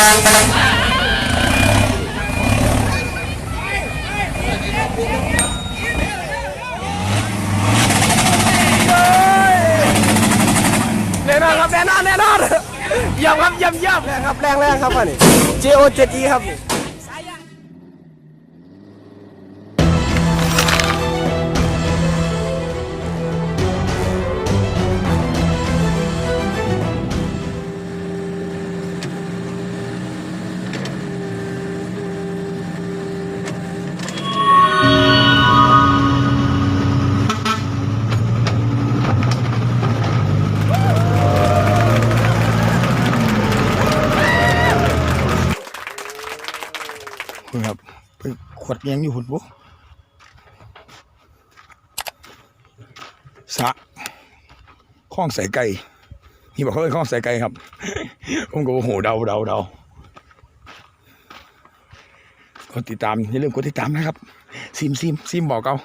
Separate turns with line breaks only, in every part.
แน่นอนครับแน่นอนแน่นอนเยี่ยมครับเยี่ยมเยี่ยมแรงครับแรงแรงครับอันนี้ JO 7E ครับนี่
คุณครับไปขวดแยงอยู่หุ่นบุสระคลองใส่ไก่นี่บอกเขาเป็นคลองใส่ไก่ครับ ผมก็โอ้โหเดาเดาเดากดติดตามอย่าลืมกดติดตามนะครับซิมซิมซิมบอกเอา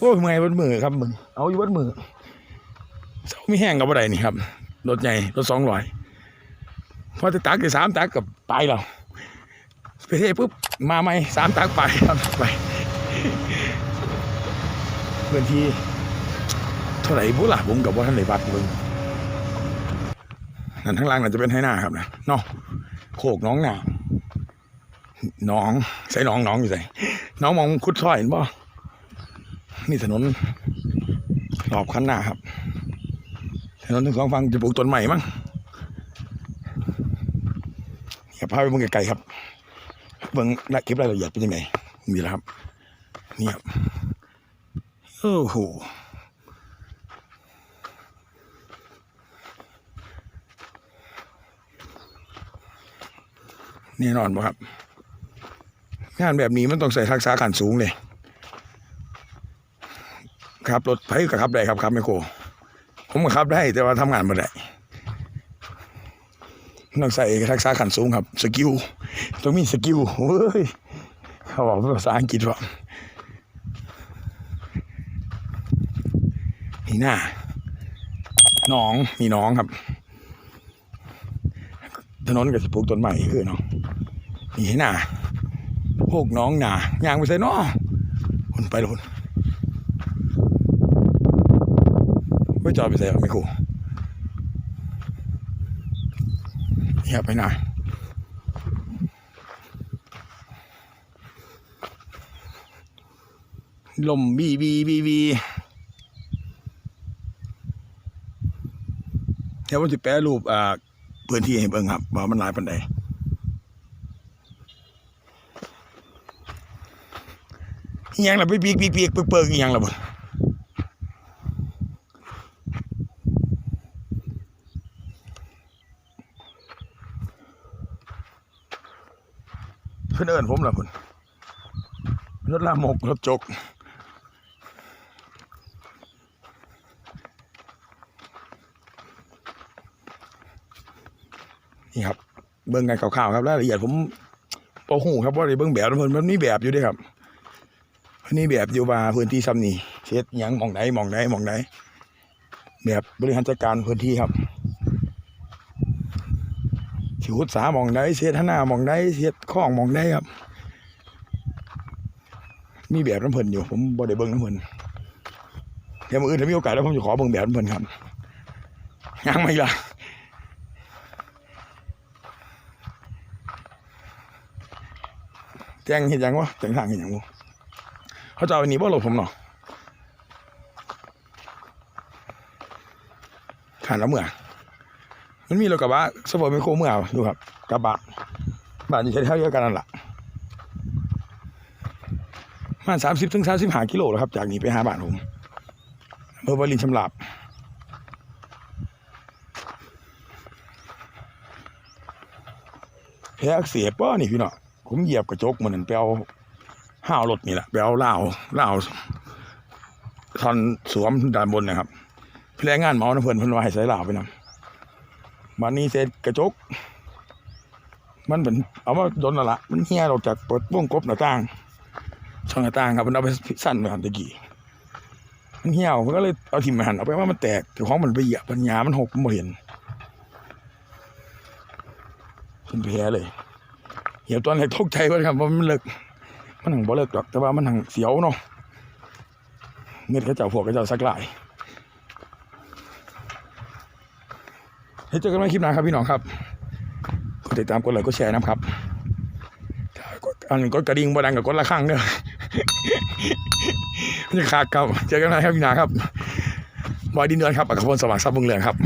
โอ้ยเมื่อยบนมือครับมึงเอาอยู่บนมือเสาไม่แห้งกับอะไรนี่ครับรถใหญ่รถสองร้อยพอจะตักได้สามตักกับไปแล้ว ไปเทปุ๊บมาไหมสามตักไปครับไปพื้นที่เท่าไหร่บุล่ะผมกับว่าท่านไหนวัดเบิ่งนั่นทั้างล่างนั่นจะเป็นให้หน้าครับนะเนาะโคกน้องหนาน้องใส่น้องน้องอยู่ใส่น้องมองคุดซ้อยเห็นป่นี่ถนนรอบคันหน้าครับถนนทั้งสองฝั่งจะปลูกต้นใหม่มั้งอย่าพาไปเบิ่งไกลๆครับ เบิ่งและเก็บรายละเอียดเป็นยังไงมีแล้วครับ นี่ครับโอ้โหแน่นอนบ่ครับ งานแบบนี้มันต้องใส่ทักษะขั้นสูงเลยครับรถไฟก็ขับได้ครับครับไมโครผมก็ขับได้แต่ว่าทำงานไม่ได้ ต้องใส่ทักษะขั้นสูงครับ สกิลต้องมีสกิลเฮ้ยเขาบอกภาษาอังกฤษว่ามีหน้าหน้องมีน้องครับถนนกับสิปลูกต้นใหม่คือเนาะมีหน้าพวกน้องหนายางไปใส่เนาะคนไปล้วคนไม่จอดไปใส่ไม่ค รูนี่ครับไปหนาลมบีบีบีบีเดี๋ยวผมจะแปรรูปอ่าพื้นที่ให้เบิ่งครับว่ามันหลายปันใดยังล่ะไปปีกปีกปีกเปิกเปิกยังล่ะบ่ เพิ่นเอิ้นผมล่ะพุ่นรถลามกรถจกนี่ครับ เบิ่งกันคร่าวๆครับรายละเอียดผมปอหูครับว่าได้เบิ่งแบบมันมันมีแบบอยู่ด้วยครับมันมีแบบอยู่ว่าพื้นที่ซ้ำนี่เฮ็ดยังหมองไหนหมองไหนหมองไหนแบบบริหารจัดการพื้นที่ครับ สิหุดสามองไหนเสียทนาหมองไหนเสียข้องมองไหนครับ มีแบบน้ำเพลินอยู่ ผมบ่ได้เบิ่งน้ำเพลินเดี๋ยวมืออื่นถ้ามีโอกาสแล้วผมจะขอเบิ่งแบบน้ำเพลินครับยังไม่ละแจ้งเห็นยังวะแจ้งทางเห็นยังวะเขาจะเอาอันนี้บ่หลบผมเนาะขานแล้วเมื่อ มันมีรถกระบะสปอร์ตไมโครเมื่ออยู่ครับกระบะบ้านอยู่แถวๆเดียวกันนั่นแหละมาสามสิบถึงสามสิบห้ากิโลแล้วครับ จากนี้ไปหาบ้านผมเภอวารินชำราบแพ้เสียป้อนี่พี่เนาะผมเหยียบกระจกมันนั่นไปเอาห้าวรถนี่แหละไปเอาเหล้าเหล้าทอนสวมด้านบนนะครับพแรงงานเมานะเพื่อนเพื่อนว่าให้ใส่เหล้าไปนำ มันนี้เสร็จกระจก มันเป็นเอามาโดนละ มันเฮียออกจากเปิดวงกบหน้าต่างช่องหน้าต่างครับมันเอาไปสั้นไปหันตะกี้มันเหี่ยวมันก็เลยเอาทิ่มหันเอาไปว่ามันแตกแต่ของมันไปเหยียบปัญญามันหกมันเห็นเป็นแผลเลยเหี่ยวตอนแรกตกใจว่าครับว่ามันเลิกมันหังบ่เลิกดอกแต่ว่ามันหังเสียวเนาะเงินเขาเจ้าพวกเขาเจ้าสักหลาย เจอกันใหม่คลิปหน้าครับพี่น้องครับกดติดตามกดไลค์กดแชร์นะครับอันกดกระดิ่งบดังกับกดละข้างเนี่ยจะขาดครับเจอกันใหม่ครับพี่น้าครับบอยดินเดือนครับอัครพลสว่างทรัพย์บุญเรืองครับ